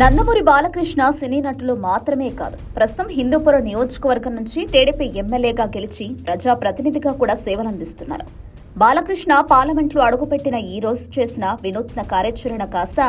నందమూరి బాలకృష్ణ సినీ నటులు మాత్రమే కాదు ప్రస్తుతం హిందూపురం నియోజకవర్గం నుంచి టీడీపీ ఎమ్మెల్యేగా గెలిచి ప్రజా ప్రతినిధిగా కూడా సేవలందిస్తున్నారు. బాలకృష్ణ పార్లమెంట్లో అడుగుపెట్టిన ఈ రోజు చేసిన వినూత్న కార్యాచరణ కాస్త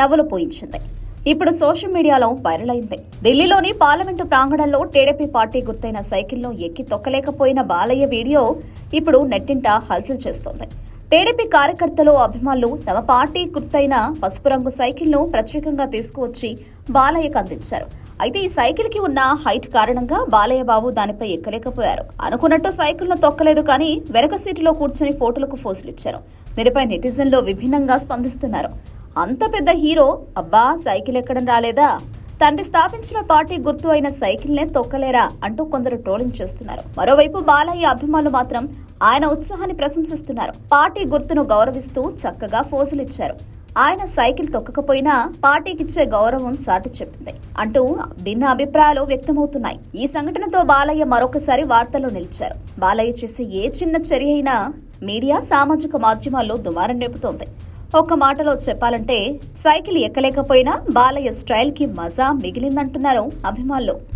నవ్వులు పోయించింది. ఇప్పుడు సోషల్ మీడియాలో వైరల్ అయింది. ఢిల్లీలోని పార్లమెంటు ప్రాంగణంలో టీడీపీ పార్టీ గుర్తైన సైకిల్లో ఎక్కి తొక్కలేకపోయిన బాలయ్య వీడియో ఇప్పుడు నెట్టింట హల్చల్ చేస్తోంది. టీడీపీ కార్యకర్తలు అభిమానులు తమ పార్టీ గుర్తైన పసుపు రంగు సైకిల్ను ప్రత్యేకంగా తీసుకువచ్చి బాలయ్యకు అందించారు. అయితే ఈ సైకిల్కి ఉన్న హైట్ కారణంగా బాలయ్య బాబు దానిపై ఎక్కలేకపోయారు. అనుకున్నట్టు సైకిల్ను తొక్కలేదు కానీ వెనక సీటులో కూర్చొని ఫోటోలకు ఫోజులిచ్చారు. దీనిపై నెటిజన్లు విభిన్నంగా స్పందిస్తున్నారు. అంత పెద్ద హీరో అబ్బా సైకిల్ ఎక్కడం రాలేదా? తండ్రి స్థాపించిన పార్టీ గుర్తు అయిన సైకిల్నే తొక్కలేరా అంటూ కొందరు ట్రోలింగ్ చేస్తున్నారు. మరోవైపు బాలయ్య అభిమానులు మాత్రం ఆయన ఉత్సాహాన్ని ప్రశంసిస్తున్నారు. పార్టీ గుర్తును గౌరవిస్తూ చక్కగా ఫోజులిచ్చారు. ఆయన సైకిల్ తొక్కకపోయినా పార్టీకిచ్చే గౌరవం చాటి చెప్పింది. అంటూ భిన్న అభిప్రాయాలు వ్యక్తమవుతున్నాయి. ఈ సంఘటనతో బాలయ్య మరొకసారి వార్తల్లో నిలిచారు. బాలయ్య చేసే ఏ చిన్న చర్య అయినా మీడియా సామాజిక మాధ్యమాల్లో దుమారం రేపుతోంది. ఒక్క మాటలో చెప్పాలంటే సైకిల్ ఎక్కలేకపోయినా బాలయ్య స్టైల్కి మజా మిగిలిందంటున్నారు అభిమానులు.